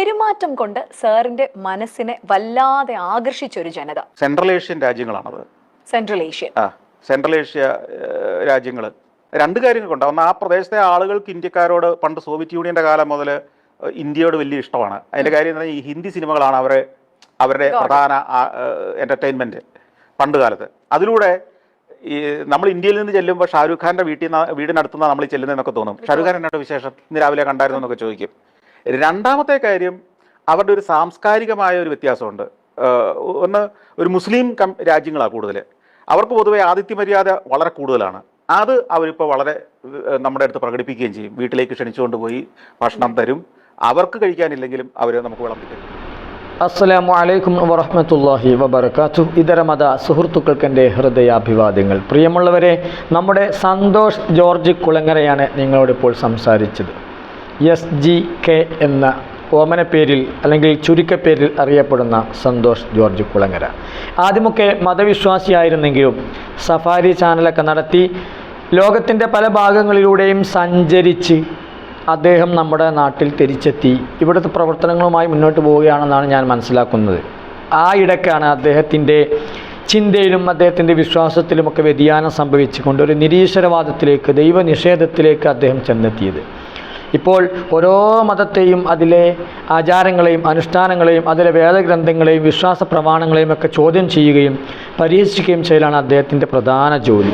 പെരുമാറ്റം കൊണ്ട് സാറിന്റെ മനസ്സിനെ വല്ലാതെ ആകർഷിച്ച ഒരു ജനത. സെൻട്രൽ ഏഷ്യൻ രാജ്യങ്ങളാണത്. സെൻട്രൽ ഏഷ്യ ആ സെൻട്രൽ ഏഷ്യ രാജ്യങ്ങൾ രണ്ട് കാര്യങ്ങൾ കൊണ്ട് ഒന്ന് ആ പ്രദേശത്തെ ആളുകൾക്ക് ഇന്ത്യക്കാരോട് പണ്ട് സോവിയറ്റ് യൂണിയന്റെ കാലം മുതൽ ഇന്ത്യയോട് വലിയ ഇഷ്ടമാണ്. അതിന്റെ കാര്യം എന്ന് പറഞ്ഞാൽ ഈ ഹിന്ദി സിനിമകളാണ് അവരെ അവരുടെ പ്രധാന എന്റർടൈൻമെന്റ് പണ്ട് കാലത്ത്. അതിലൂടെ ഈ നമ്മൾ ഇന്ത്യയിൽ നിന്ന് ചെല്ലുമ്പോൾ ഷാരൂഖ് ഖാന്റെ വീട്ടിൽ നിന്ന് വീടിനടുത്തുനിന്ന് നമ്മൾ ചെല്ലുന്നതെന്നൊക്കെ തോന്നും. ഷാരൂഖ് ഖാൻ എന്നോട് വിശേഷം? ഇന്ന് രാവിലെ കണ്ടായിരുന്നു എന്നൊക്കെ ചോദിക്കും. രണ്ടാമത്തെ കാര്യം അവരുടെ ഒരു സാംസ്കാരികമായ ഒരു വ്യത്യാസമുണ്ട്. ഒന്ന് ഒരു മുസ്ലിം കം രാജ്യങ്ങളാണ് കൂടുതൽ അവർക്ക് പൊതുവെ ആതിഥ്യ മര്യാദ വളരെ കൂടുതലാണ്. അത് അവരിപ്പോൾ വളരെ നമ്മുടെ അടുത്ത് പ്രകടിപ്പിക്കുകയും ചെയ്യും. വീട്ടിലേക്ക് ക്ഷണിച്ചുകൊണ്ട് പോയി ഭക്ഷണം തരും. അവർക്ക് കഴിക്കാനില്ലെങ്കിലും അവരെ നമുക്ക് വിളമ്പിക്കും അസ്സലാമു അലൈക്കും വറഹ്മത്തുള്ളാഹി വബർക്കാത്തു ഇതര മത സുഹൃത്തുക്കൾക്ക് എന്റെ ഹൃദയാഭിവാദ്യങ്ങൾ. പ്രിയമുള്ളവരെ നമ്മുടെ സന്തോഷ് ജോർജ് കുളങ്ങരയാണ് നിങ്ങളോടിപ്പോൾ സംസാരിച്ചത്. എസ് ജി കെ എന്ന ഓമനപ്പേരിൽ പേരിൽ അല്ലെങ്കിൽ ചുരുക്കപ്പേരിൽ അറിയപ്പെടുന്ന സന്തോഷ് ജോർജ് കുളങ്ങര. ആദ്യമൊക്കെ മതവിശ്വാസിയായിരുന്നെങ്കിലും സഫാരി ചാനലൊക്കെ നടത്തി ലോകത്തിന്റെ പല ഭാഗങ്ങളിലൂടെയും സഞ്ചരിച്ച് അദ്ദേഹം നമ്മുടെ നാട്ടിൽ തിരിച്ചെത്തി. ഇവിടുത്തെ പ്രവർത്തനങ്ങളുമായി മുന്നോട്ട് പോവുകയാണെന്നാണ് ഞാൻ മനസ്സിലാക്കുന്നത്. ആ ഇടയ്ക്കാണ് അദ്ദേഹത്തിന്റെ ചിന്തയിലും അദ്ദേഹത്തിന്റെ വിശ്വാസത്തിലുമൊക്കെ വ്യതിയാനം സംഭവിച്ചുകൊണ്ട് ഒരു നിരീശ്വരവാദത്തിലേക്ക് ദൈവനിഷേധത്തിലേക്ക് അദ്ദേഹം ചെന്നെത്തിയത്. ഇപ്പോൾ ഓരോ മതത്തെയും അതിലെ ആചാരങ്ങളെയും അനുഷ്ഠാനങ്ങളെയും അതിലെ വേദഗ്രന്ഥങ്ങളെയും വിശ്വാസ പ്രമാണങ്ങളെയും ഒക്കെ ചോദ്യം ചെയ്യുകയും പരിഹസിക്കുകയും ചെയ്യലാണ് അദ്ദേഹത്തിന്റെ പ്രധാന ജോലി.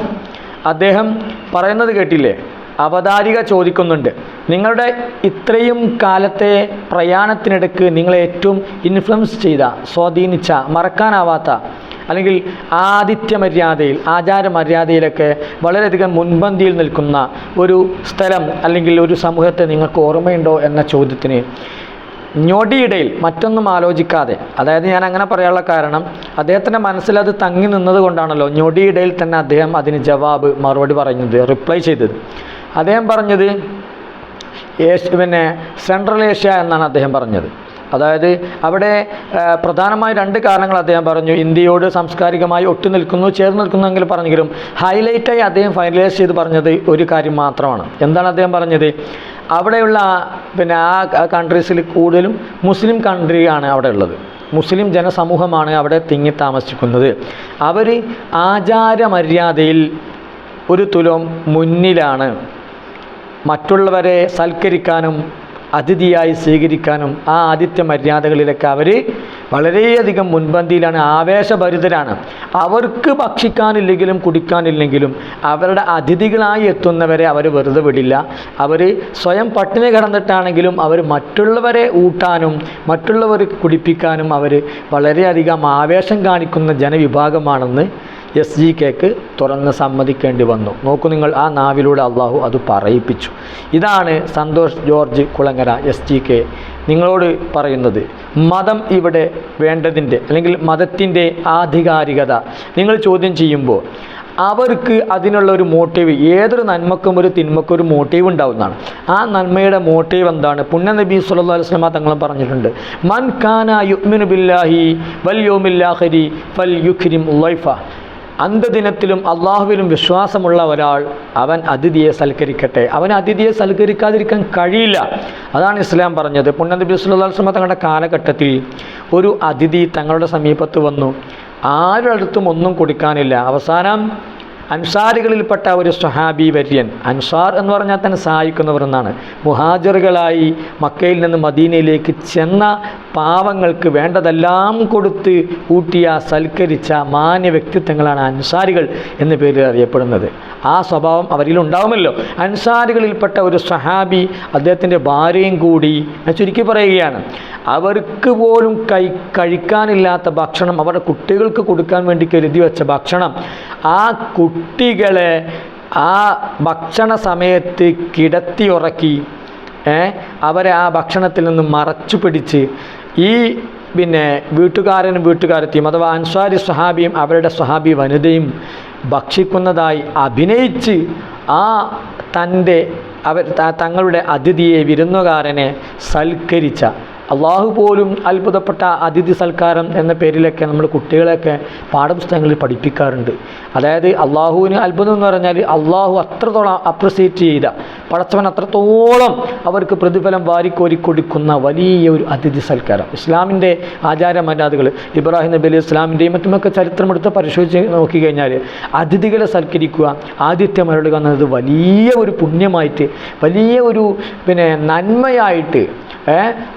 അദ്ദേഹം പറയുന്നത് കേട്ടില്ലേ? അവതാരിക ചോദിക്കുന്നുണ്ട്. നിങ്ങളുടെ ഇത്രയും കാലത്തെ പ്രയാണത്തിനിടയ്ക്ക് നിങ്ങളെ ഏറ്റവും ഇൻഫ്ലുവൻസ് ചെയ്ത സ്വാധീനിച്ച മറക്കാനാവാത്ത അല്ലെങ്കിൽ ആതിഥ്യ മര്യാദയിൽ ആചാര മര്യാദയിലൊക്കെ വളരെയധികം മുൻപന്തിയിൽ നിൽക്കുന്ന ഒരു സ്ഥലം അല്ലെങ്കിൽ ഒരു സമൂഹത്തെ നിങ്ങൾക്ക് ഓർമ്മയുണ്ടോ എന്ന ചോദ്യത്തിന് ഞൊടിയിടയിൽ മറ്റൊന്നും ആലോചിക്കാതെ അതായത് ഞാൻ അങ്ങനെ പറയാനുള്ള കാരണം അദ്ദേഹത്തിന്റെ മനസ്സിൽ അത് തങ്ങി നിന്നത് കൊണ്ടാണല്ലോ ഞൊടിയിടയിൽ തന്നെ അദ്ദേഹം അതിന് ജവാബ് മറുപടി പറഞ്ഞത് റിപ്ലൈ ചെയ്തത്. അദ്ദേഹം പറഞ്ഞത് ഏഷ്യ പിന്നെ സെൻട്രൽ ഏഷ്യ എന്നാണ് അദ്ദേഹം പറഞ്ഞത്. അതായത് അവിടെ പ്രധാനമായ രണ്ട് കാരണങ്ങൾ അദ്ദേഹം പറഞ്ഞു. ഇന്ത്യയോട് സാംസ്കാരികമായി ഒട്ടു നിൽക്കുന്നു ചേർന്ന് നിൽക്കുന്നെങ്കിൽ പറഞ്ഞെങ്കിലും ഹൈലൈറ്റായി അദ്ദേഹം ഫൈനലൈസ് ചെയ്ത് പറഞ്ഞത് ഒരു കാര്യം മാത്രമാണ്. എന്താണ് അദ്ദേഹം പറഞ്ഞത്? അവിടെയുള്ള പിന്നെ ആ കൺട്രീസിൽ കൂടുതലും മുസ്ലിം കൺട്രിയാണ് അവിടെ ഉള്ളത്. മുസ്ലിം ജനസമൂഹമാണ് അവിടെ തിങ്ങി താമസിക്കുന്നത്. അവർ ആചാരമര്യാദയിൽ ഒരു തുലം മുന്നിലാണ്. മറ്റുള്ളവരെ സൽക്കരിക്കാനും അതിഥിയായി സ്വീകരിക്കാനും ആ ആദിത്യ മര്യാദകളിലൊക്കെ അവർ വളരെയധികം മുൻപന്തിയിലാണ് ആവേശഭരിതരാണ്. അവർക്ക് ഭക്ഷിക്കാനില്ലെങ്കിലും കുടിക്കാനില്ലെങ്കിലും അവരുടെ അതിഥികളായി എത്തുന്നവരെ അവർ വെറുതെ വിടില്ല. അവർ സ്വയം പട്ടിണി കിടന്നിട്ടാണെങ്കിലും അവർ മറ്റുള്ളവരെ ഊട്ടാനും മറ്റുള്ളവർക്ക് കുടിപ്പിക്കാനും അവർ വളരെയധികം ആവേശം കാണിക്കുന്ന ജനവിഭാഗമാണെന്ന് എസ് ജി കെക്ക് തുറന്ന് സമ്മതിക്കേണ്ടി വന്നു. നോക്കൂ നിങ്ങൾ ആ നാവിലൂടെ അള്ളാഹു അത് പറയിപ്പിച്ചു. ഇതാണ് Santhosh George Kulangara S G K നിങ്ങളോട് പറയുന്നത്. മതം ഇവിടെ വേണ്ടതിന്റെ അല്ലെങ്കിൽ മതത്തിന്റെ ആധികാരികത നിങ്ങൾ ചോദ്യം ചെയ്യുമ്പോൾ അവർക്ക് അതിനുള്ള ഒരു മോട്ടീവ് ഏതൊരു നന്മക്കും ഒരു തിന്മക്കും ഒരു മോട്ടീവ് ഉണ്ടാവുന്നതാണ്. ആ നന്മയുടെ മോട്ടീവ് എന്താണ്? പുണ്യ നബി സല്ലല്ലാഹു അലൈഹി വസല്ലം തങ്ങളും പറഞ്ഞിട്ടുണ്ട്. മൻ ഖാന യുഗ്മിനു ബില്ലാഹി വൽ യൗമിൽ ഫൽ യുക്രിം ലൈഫ അന്ത്യദിനത്തിലും അള്ളാഹുവിലും വിശ്വാസമുള്ള ഒരാൾ അവൻ അതിഥിയെ സൽക്കരിക്കട്ടെ. അവൻ അതിഥിയെ സൽക്കരിക്കാതിരിക്കാൻ കഴിയില്ല. അതാണ് ഇസ്ലാം പറഞ്ഞത്. പുണ്യ നബി സല്ലല്ലാഹു അലൈഹി വസല്ലം തങ്ങളുടെ കാലഘട്ടത്തിൽ ഒരു അതിഥി തങ്ങളുടെ സമീപത്ത് വന്നു. ആരുടെ അടുത്തും ഒന്നും കൊടുക്കാനില്ല. അവസാനം അൻസാരികളിൽപ്പെട്ട ഒരു സ്വഹാബി വര്യൻ അൻസാർ എന്ന് പറഞ്ഞാൽ തന്നെ സഹായിക്കുന്നവർ എന്നാണ്. മുഹാജറുകളായി മക്കയിൽ നിന്ന് മദീനയിലേക്ക് ചെന്ന പാവങ്ങൾക്ക് വേണ്ടതെല്ലാം കൊടുത്ത് ഊട്ടിയ സൽക്കരിച്ച മാന്യ വ്യക്തിത്വങ്ങളാണ് അൻസാരികൾ എന്ന പേരിൽ അറിയപ്പെടുന്നത്. ആ സ്വഭാവം അവരിൽ ഉണ്ടാവുമല്ലോ. അൻസാരികളിൽപ്പെട്ട ഒരു സഹാബി അദ്ദേഹത്തിന്റെ ഭാര്യയും കൂടി ചുരുക്കി പറയുകയാണ് അവർക്ക് പോലും കൈ കഴിക്കാനില്ലാത്ത ഭക്ഷണം അവരുടെ കുട്ടികൾക്ക് കൊടുക്കാൻ വേണ്ടി കരുതി വെച്ച ഭക്ഷണം ആ കുട്ടികളെ ആ ഭക്ഷണ സമയത്ത് കിടത്തി ഉറക്കി അവരെ ആ ഭക്ഷണത്തിൽ നിന്ന് മറച്ചു പിടിച്ച് ഈ പിന്നെ വീട്ടുകാരനും വീട്ടുകാരത്തെയും അഥവാ അൻസ്വാരി സ്വഹാബിയും അവരുടെ സ്വഹാബി വനിതയും ഭക്ഷിക്കുന്നതായി അഭിനയിച്ച് ആ തന്റെ അവർ തങ്ങളുടെ അതിഥിയെ വിരുന്നുകാരനെ സൽക്കരിച്ച അള്ളാഹു പോലും അത്ഭുതപ്പെട്ട അതിഥി സൽക്കാരം എന്ന പേരിലൊക്കെ നമ്മൾ കുട്ടികളെയൊക്കെ പാഠപുസ്തകങ്ങളിൽ പഠിപ്പിക്കാറുണ്ട്. അതായത് അള്ളാഹുവിന് അത്ഭുതം എന്ന് പറഞ്ഞാൽ അള്ളാഹു അത്രത്തോളം അപ്രിസിയേറ്റ് ചെയ്ത പടച്ചവൻ അത്രത്തോളം അവർക്ക് പ്രതിഫലം വാരിക്കോരി കൊടുക്കുന്ന വലിയ ഒരു അതിഥി സൽക്കാരം. ഇസ്ലാമിന്റെ ആചാര മര്യാദകൾ ഇബ്രാഹിം നബി അലൈഹി ഇസ്ലാമിന്റെയും മറ്റുമൊക്കെ ചരിത്രമെടുത്ത് പരിശോധിച്ച് നോക്കിക്കഴിഞ്ഞാൽ അതിഥികളെ സൽക്കരിക്കുക ആതിഥ്യം അരുളുക എന്നത് വലിയ ഒരു പുണ്യമായിട്ട് വലിയ ഒരു പിന്നെ നന്മയായിട്ട്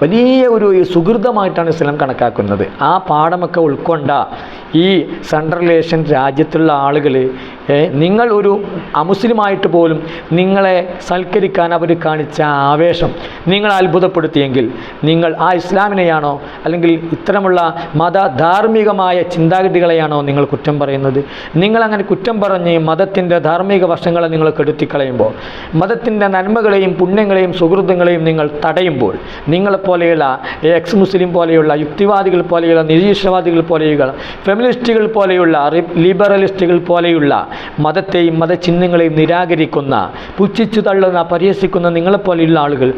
വലിയ ഒരു സുഹൃതമായിട്ടാണ് ഇസ്ലാം കണക്കാക്കുന്നത്. ആ പാഠമൊക്കെ ഉൾക്കൊണ്ട ഈ സെൻട്രൽ ഏഷ്യൻ രാജ്യത്തുള്ള ആളുകൾ നിങ്ങൾ ഒരു അമുസ്ലിമായിട്ട് പോലും നിങ്ങളെ സൽക്കരിക്കാൻ അവർ കാണിച്ച ആവേശം നിങ്ങൾ അത്ഭുതപ്പെടുത്തിയെങ്കിൽ നിങ്ങൾ ആ ഇസ്ലാമിനെയാണോ അല്ലെങ്കിൽ ഇത്തരമുള്ള മത ധാർമ്മികമായ ചിന്താഗതികളെയാണോ നിങ്ങൾ കുറ്റം പറയുന്നത്? നിങ്ങളങ്ങനെ കുറ്റം പറഞ്ഞ് മതത്തിന്റെ ധാർമ്മിക വശങ്ങളെ നിങ്ങൾ കെടുത്തിക്കളയുമ്പോൾ മതത്തിന്റെ നന്മകളെയും പുണ്യങ്ങളെയും സുഹൃത്തുക്കളെയും നിങ്ങൾ തടയുമ്പോൾ നിങ്ങളെപ്പോലെയുള്ള എക്സ് മുസ്ലിം പോലെയുള്ള യുക്തിവാദികൾ പോലെയുള്ള നിരീക്ഷണവാദികൾ പോലെയുള്ള ഫെമിനിസ്റ്റുകൾ പോലെയുള്ള ലിബറലിസ്റ്റുകൾ പോലെയുള്ള മതത്തെയും മതചിഹ്നങ്ങളെയും നിരാകരിക്കുന്ന പുച്ഛിച്ചു തള്ളുന്ന പരിഹസിക്കുന്ന നിങ്ങളെപ്പോലെയുള്ള ആളുകൾ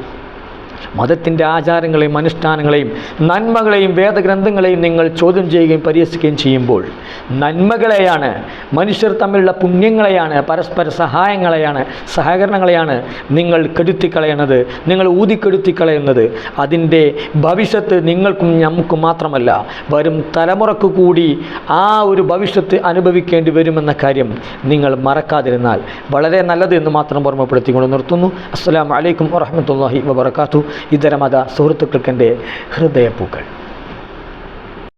മതത്തിന്റെ ആചാരങ്ങളെയും അനുഷ്ഠാനങ്ങളെയും നന്മകളെയും വേദഗ്രന്ഥങ്ങളെയും നിങ്ങൾ ചോദ്യം ചെയ്യുകയും പരിഹസിക്കുകയും ചെയ്യുമ്പോൾ നന്മകളെയാണ് മനുഷ്യർ തമ്മിലുള്ള പുണ്യങ്ങളെയാണ് പരസ്പര സഹായങ്ങളെയാണ് സഹകരണങ്ങളെയാണ് നിങ്ങൾ കെടുത്തിക്കളയണത് നിങ്ങൾ ഊതിക്കെടുത്തിക്കളയുന്നത് അതിന്റെ ഭവിഷ്യത്ത് നിങ്ങൾക്കും നമുക്കും മാത്രമല്ല വരും തലമുറയ്ക്ക് കൂടി ആ ഒരു ഭവിഷ്യത്ത് അനുഭവിക്കേണ്ടി വരുമെന്ന കാര്യം നിങ്ങൾ മറക്കാതിരുന്നാൽ വളരെ നല്ലത് എന്ന് മാത്രം ഓർമ്മപ്പെടുത്തിക്കൊണ്ട് നിർത്തുന്നു. അസ്സാം വലൈക്കും വറഹ്മത്തുള്ളാഹി വബറകാതുഹു. ഇതര മത സുഹൃത്തുക്കൾക്കെന്റെ ഹൃദയപ്പൂക്കൾ.